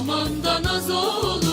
Aman da naz olur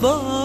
above.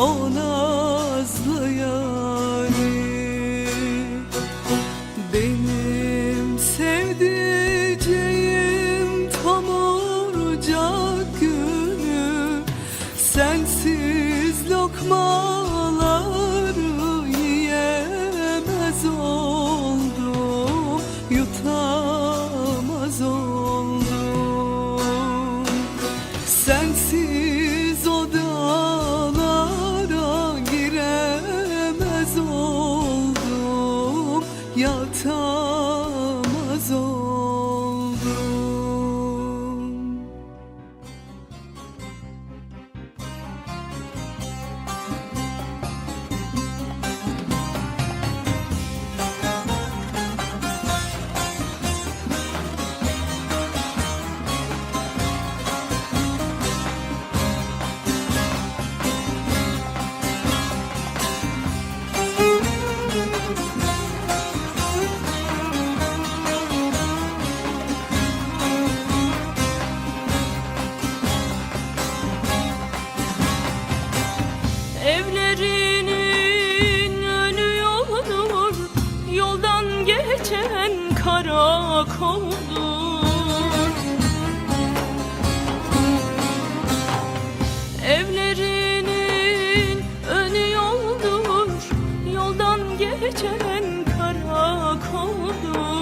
Oh. Geçen karakoldur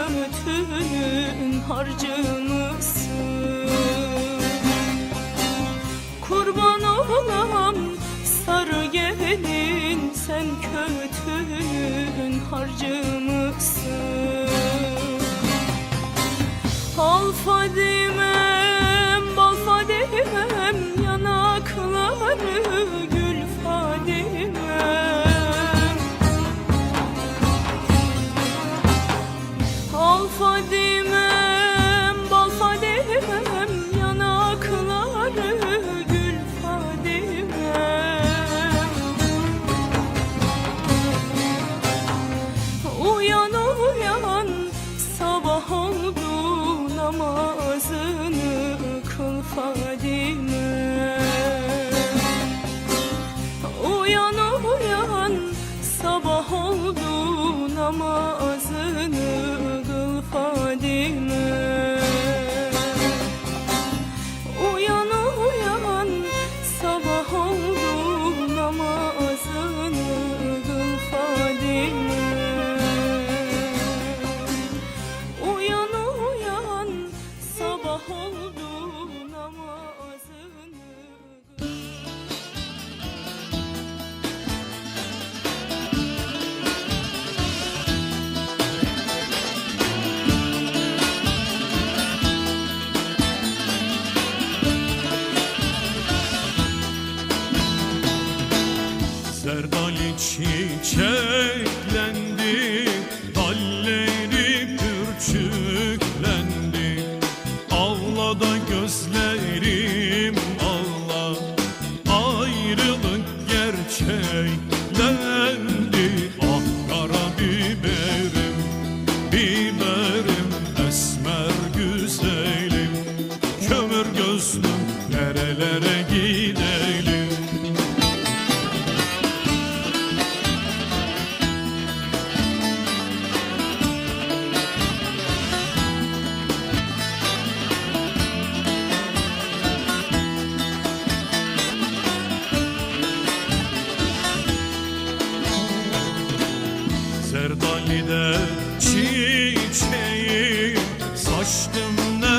ömütünün harcımısın Kurban olam sarı gelin sen kötünün harcımısın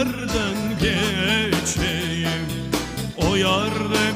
yerden geçeyim O yarden